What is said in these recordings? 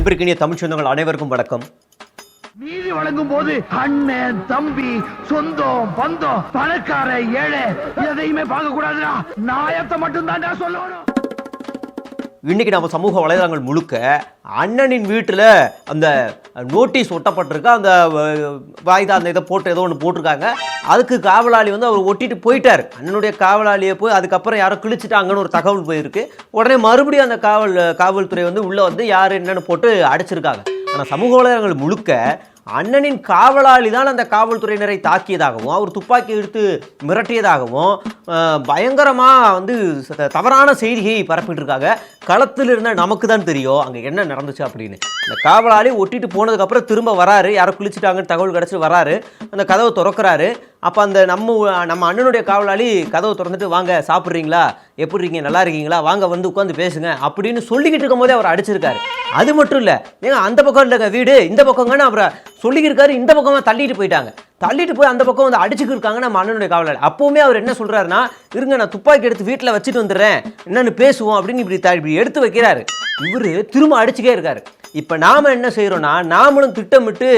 அன்பிற்கினிய தமிழ் சொந்தங்கள் அனைவருக்கும் வணக்கம். நீதி வழங்கும் போது அண்ணன் தம்பி சொந்தம் பந்தம் பணக்கார ஏழை எதையுமே பார்க்க கூடாதுடா நாயத்தை மட்டும் தான்டா சொல்லணும். இன்னைக்கு நம்ம சமூக வலைதளங்கள் முழுக்க அண்ணனின் வீட்டில் அந்த நோட்டீஸ் ஒட்டப்பட்டிருக்கு. அந்த வாய்தா அந்த இதை போட்டு ஏதோ ஒன்று போட்டிருக்காங்க. அதுக்கு காவலாளி வந்து அவர் ஒட்டிட்டு போயிட்டார். அண்ணனுடைய காவலாளியை போய் அதுக்கப்புறம் யாரோ கிழிச்சிட்டாங்கன்னு ஒரு தகவல் போயிருக்கு. உடனே மறுபடியும் அந்த காவல் காவல்துறை வந்து உள்ளே வந்து யார் என்னன்னு போட்டு அடிச்சிருக்காங்க. ஆனால் சமூக வலைதளங்கள் முழுக்க அண்ணனின் காவலாளி தான் அந்த காவல்துறையினரை தாக்கியதாகவும் அவர் துப்பாக்கி எடுத்து மிரட்டியதாகவும் பயங்கரமாக வந்து தவறான செய்தியை பரப்பிட்டு இருக்காங்க களத்தில் இருந்த நமக்கு தான் தெரியும் அங்கே என்ன நடந்துச்சு அப்படின்னு. இந்த காவலாளி ஒட்டிட்டு போனதுக்கப்புறம் திரும்ப வராரு. யாரோ குளிச்சுட்டாங்கன்னு தகவல் கிடச்சி வராரு. அந்த கதவை திறக்கிறாரு. அப்போ அந்த நம்ம நம்ம அண்ணனுடைய காவலாளி கதவை திறந்துட்டு வாங்க சாப்பிட்றீங்களா? எப்படி இருக்கீங்க நல்லா இருக்கீங்களா? வாங்க வந்து உட்காந்து பேசுங்க அப்படின்னு சொல்லிக்கிட்டு இருக்கும் போதே அவர் அடிச்சிருக்காரு. அது மட்டும் இல்லை ஏங்க அந்த பக்கம் இல்லைங்க வீடு இந்த பக்கங்கன்னு அப்புறம் சொல்லிக்கிருக்காரு இந்த பக்கமாக தள்ளிட்டு போயிட்டாங்க. தள்ளிட்டு போய் அந்த பக்கம் வந்து அடிச்சுக்கு இருக்காங்க நம்ம அண்ணனுடைய காவலர். அப்போவுமே அவர் என்ன சொல்கிறாருன்னா இருங்க நான் துப்பாக்கி எடுத்து வீட்டில் வச்சுட்டு வந்துடுறேன். என்னென்னு பேசுவோம் அப்படின்னு இப்படி இப்படி எடுத்து வைக்கிறாரு. இவர் திரும்ப அடிச்சுக்கே இருக்காரு. இப்போ நாம் என்ன செய்கிறோன்னா நாமளும் திட்டமிட்டு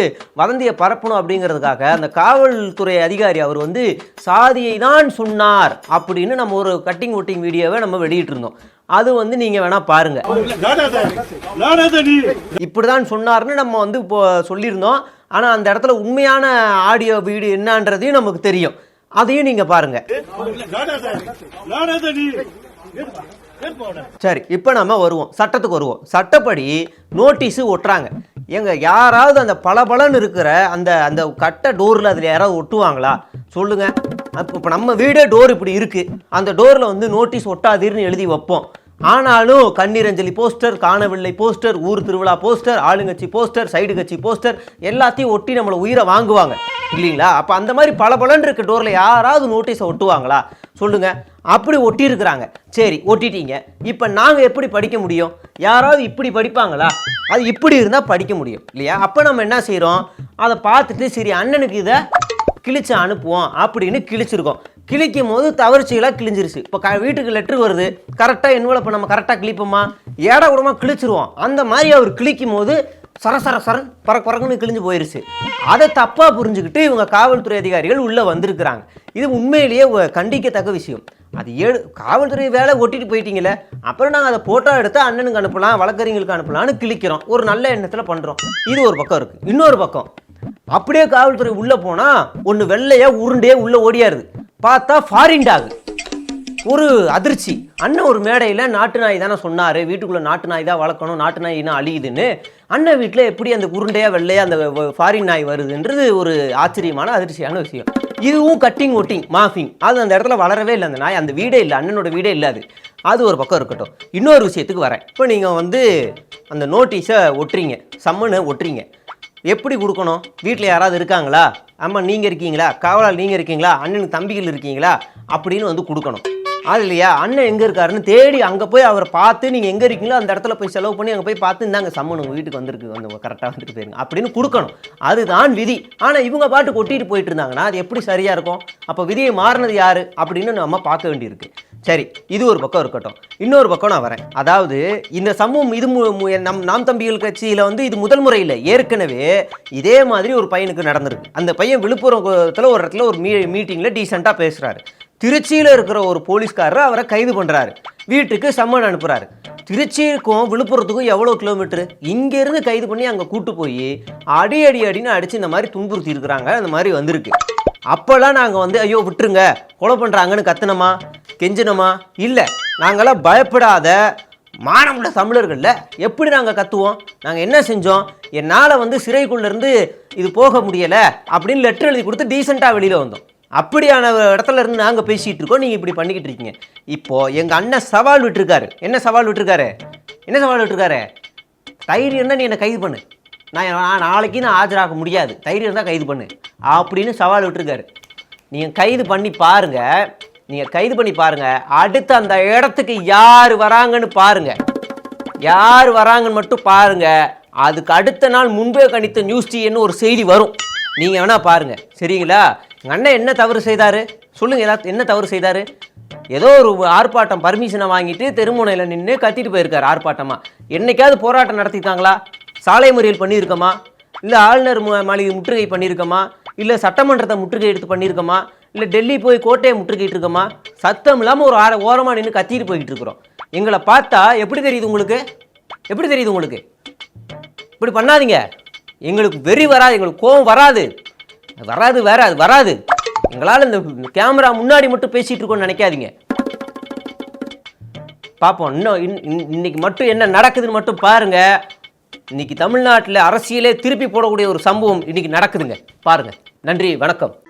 வதந்தியை பரப்பணும் அப்படிங்கிறதுக்காக அந்த காவல்துறை அதிகாரி அவர் வந்து சாதியை தான் சொன்னார் அப்படின்னு நம்ம ஒரு கட்டிங் ஒட்டிங் வீடியோவை நம்ம வெளியிட்டிருந்தோம். அது வந்து நீங்கள் வேணால் பாருங்கள் இப்படிதான் சொன்னார்னு நம்ம வந்து இப்போ சொல்லியிருந்தோம். ஆனால் அந்த இடத்துல உண்மையான ஆடியோ வீடியோ என்னன்றதையும் நமக்கு தெரியும். அதையும் நீங்கள் பாருங்க. சரி இப்போ நம்ம வருவோம். சட்டத்துக்கு வருவோம். சட்டப்படி நோட்டீஸு ஒட்டுறாங்க. எங்க யாராவது அந்த பளபளன்னு இருக்கிற அந்த அந்த கட்ட டோரில் அதில் யாராவது ஒட்டுவாங்களா? சொல்லுங்க. அப்போ இப்போ நம்ம வீடே டோர் இப்படி இருக்கு. அந்த டோரில் வந்து நோட்டீஸ் ஒட்டாதீர்னு எழுதி வைப்போம். ஆனாலும் கண்ணீரஞ்சலி போஸ்டர் காணவில்லை போஸ்டர் ஊர் திருவிழா போஸ்டர் ஆளுங்கட்சி போஸ்டர் சைடு கட்சி போஸ்டர் எல்லாத்தையும் ஒட்டி நம்மளை உயிரை வாங்குவாங்க. இல்லைங்களா? அப்போ அந்த மாதிரி பல இருக்க டோரில் யாராவது நோட்டீஸை ஒட்டுவாங்களா? சொல்லுங்கள் அப்படி ஒட்டியிருக்கிறாங்க. சரி ஒட்டிட்டீங்க. இப்போ நாங்கள் எப்படி படிக்க முடியும்? யாராவது இப்படி படிப்பாங்களா? அது இப்படி இருந்தால் படிக்க முடியும் இல்லையா? அப்போ நம்ம என்ன செய்கிறோம் அதை பார்த்துட்டு சரி அண்ணனுக்கு இதை கிழிச்சு அனுப்புவோம் அப்படின்னு கிழிச்சிருக்கோம். கிழிக்கும் போது தவறுச்சிகளாக கிழிஞ்சிருச்சு. இப்போ க வீட்டுக்கு லெட்ரு வருது. கரெக்டாக என்வலப்பை நம்ம கரெக்டாக கிழிப்போமா? ஏடா கூடமா கிழிச்சிருவோம். அந்த மாதிரி அவர் கிழிக்கும் போது சர சர சரன் பறக்க பறக்குன்னு கிழிஞ்சு போயிருச்சு. அதை தப்பாக புரிஞ்சுக்கிட்டு இவங்க காவல்துறை அதிகாரிகள் உள்ளே வந்திருக்கிறாங்க. இது உண்மையிலேயே கண்டிக்கத்தக்க விஷயம். அது ஏழு காவல்துறை வேலை ஒட்டிட்டு போயிட்டீங்களே அப்புறம் நாங்கள் அதை ஃபோட்டோ எடுத்து அண்ணனுக்கு அனுப்பலாம் வழக்கறிஞர்களுக்கு அனுப்பலாம்னு கிழிக்கிறோம். ஒரு நல்ல எண்ணத்தில் பண்ணுறோம் இது ஒரு பக்கம் இருக்குது இன்னொரு பக்கம் அப்படியே காவல்துறை உள்ள போனா ஒன்னு வெள்ளையா உருண்டே உள்ள ஓடியாருது. பார்த்தா ஃபாரின் டாக் ஒரு அதிர்ச்சி. அண்ணன் ஒரு மேடையில் நாட்டு நாய் தானே சொன்னார். வீட்டுக்குள்ளே நாட்டு நாய் தான் வளர்க்கணும் நாட்டு நாய் இன்னும் அழியுதுன்னு. அண்ணன் வீட்டில் எப்படி அந்த உருண்டையா வெள்ளையா அந்த ஃபாரின் நாய் வருதுன்றது ஒரு ஆச்சரியமான அதிர்ச்சியான விஷயம். இதுவும் கட்டிங் ஒட்டிங் மாஃபிங் அது அந்த இடத்துல வளரவே இல்லை அந்த நாய். அந்த வீடே இல்லை அண்ணனோட வீடே இல்லை அது. அது ஒரு பக்கம் இருக்கட்டும். இன்னொரு விஷயத்துக்கு வரேன். இப்போ நீங்கள் வந்து அந்த நோட்டீஸை ஒட்டுறீங்க. சம்மனை ஒட்டுறீங்க. எப்படி கொடுக்கணும்? வீட்டில் யாராவது இருக்காங்களா? அம்மா நீங்கள் இருக்கீங்களா? காவலால் நீங்கள் இருக்கீங்களா? அண்ணனுக்கு தம்பிகள் இருக்கீங்களா? அப்படின்னு வந்து கொடுக்கணும். அது இல்லையா? அண்ணன் எங்கே இருக்காருன்னு தேடி அங்கே போய் அவரை பார்த்து நீங்கள் எங்கே இருக்கீங்களோ அந்த இடத்துல போய் செலவு பண்ணி அங்கே போய் பார்த்து இந்தாங்க சம்மன் உங்கள் வீட்டுக்கு வந்திருக்கு. வந்து கரெக்டாக வந்துட்டு போயிருங்க அப்படின்னு கொடுக்கணும். அதுதான் விதி. ஆனால் இவங்க பாட்டு கொட்டிட்டு போயிட்டு இருந்தாங்கன்னா அது எப்படி சரியாக இருக்கும்? அப்போ விதியை மாறினது யார்? அப்படின்னு நம்ம பார்க்க வேண்டியிருக்கு. சரி இது ஒரு பக்கம் இருக்கட்டும். இன்னொரு பக்கம் நான் வரேன். அதாவது இந்த சமூகம் இது மு- மு- நம் நாம் தம்பிகள் கட்சியில் வந்து இது முதல் முறை இல்லை. ஏற்கனவே இதே மாதிரி ஒரு பையனுக்கு நடந்திருக்கு. அந்த பையன் விழுப்புரத்தில் ஒரு இடத்துல ஒரு மீ மீட்டிங்கில் டீசெண்டாக பேசுகிறாரு திருச்சியில் இருக்கிற ஒரு போலீஸ்காரர் அவரை கைது பண்ணுறாரு வீட்டுக்கு சம்மன் அனுப்புகிறாரு திருச்சிக்கும் விழுப்புரத்துக்கும் எவ்வளோ கிலோமீட்டரு இங்கேருந்து கைது பண்ணி அங்கே கூட்டு போய் அடி அடி அடின்னு அடித்து இந்த மாதிரி துன்புறுத்தி இருக்கிறாங்க. அந்த மாதிரி வந்திருக்கு. அப்போல்லாம் நாங்கள் வந்து ஐயோ விட்டுருங்க. கொலை பண்ணுறாங்கன்னு கத்தினோமா? கெஞ்சினோமா? இல்லை. நாங்களாம் பயப்படாத மானமுள்ள தமிழர்கள்ல. எப்படி நாங்கள் கத்துவோம்? நாங்கள் என்ன செஞ்சோம்? என்னால் வந்து சிறைக்குள்ளேருந்து இது போக முடியலை அப்படின்னு லெட்டர் எழுதி கொடுத்து டீசெண்டாக வெளியில் வந்தோம். அப்படியான இடத்துல இருந்து நாங்கள் பேசிகிட்டு இருக்கோம். நீங்கள் இப்படி பண்ணிக்கிட்டு இருக்கீங்க. இப்போது எங்கள் அண்ணன் சவால் விட்டுருக்காரு. என்ன சவால் விட்டுருக்காரு? என்ன சவால் விட்டுருக்காரு? தைரியம் இருந்தால் நீ என்னை கைது பண்ணு. நான் நான் நாளைக்கு நான் ஆஜராக முடியாது. தைரியம் இருந்தால் கைது பண்ணு. அப்படின்னு சவால் விட்டுருக்காரு. நீங்கள் கைது பண்ணி பாருங்கள் நீங்கள் கைது பண்ணி பாருங்கள் அடுத்து அந்த இடத்துக்கு யார் வராங்கன்னு பாருங்கள் யார் வராங்கன்னு மட்டும் பாருங்கள் அதுக்கு அடுத்த நாள் முன்பே கணித்த நியூஸ் டீன்னு ஒரு செய்தி வரும். நீங்கள் வேணால் பாருங்கள் சரிங்களா? எங்கள் அண்ணன் என்ன தவறு செய்தார்? சொல்லுங்கள் ஏதாவது என்ன தவறு செய்தார்? ஏதோ ஒரு ஆர்ப்பாட்டம் பர்மிஷனை வாங்கிட்டு தெருமுனையில் நின்று கத்திட்டு போயிருக்காரு ஆர்ப்பாட்டமாக என்றைக்காவது போராட்டம் நடத்திட்டாங்களா? சாலை முறையில் பண்ணியிருக்கோமா? இல்லை ஆளுநர் மாளிகை முற்றுகை பண்ணியிருக்கோமா? இல்லை சட்டமன்றத்தை முற்றுகை எடுத்து பண்ணியிருக்கோமா? இல்லை டெல்லி போய் கோட்டையை முற்றுகையிட்டு இருக்கோமா சத்தம் இல்லாமல் ஒரு ஆட ஓரமாக நின்று கத்திட்டு போய்கிட்டு இருக்கிறோம். எங்களை பார்த்தா எப்படி தெரியுது உங்களுக்கு? எப்படி தெரியுது உங்களுக்கு? இப்படி பண்ணாதீங்க. எங்களுக்கு வெறி வராது எங்களுக்கு கோபம் வராது. வராது வேற அது வராது. எங்களால் இந்த கேமரா முன்னாடி மட்டும் பேசிகிட்டு இருக்கோம்னு நினைக்காதீங்க. பார்ப்போம் இன்னும் இன்- இன்- இன்னைக்கு மட்டும் என்ன நடக்குதுன்னு மட்டும் பாருங்க. இன்னைக்கு தமிழ்நாட்டில் அரசியலே திருப்பி போடக்கூடிய ஒரு சம்பவம் இன்னைக்கு நடக்குதுங்க. பாருங்க. நன்றி வணக்கம்.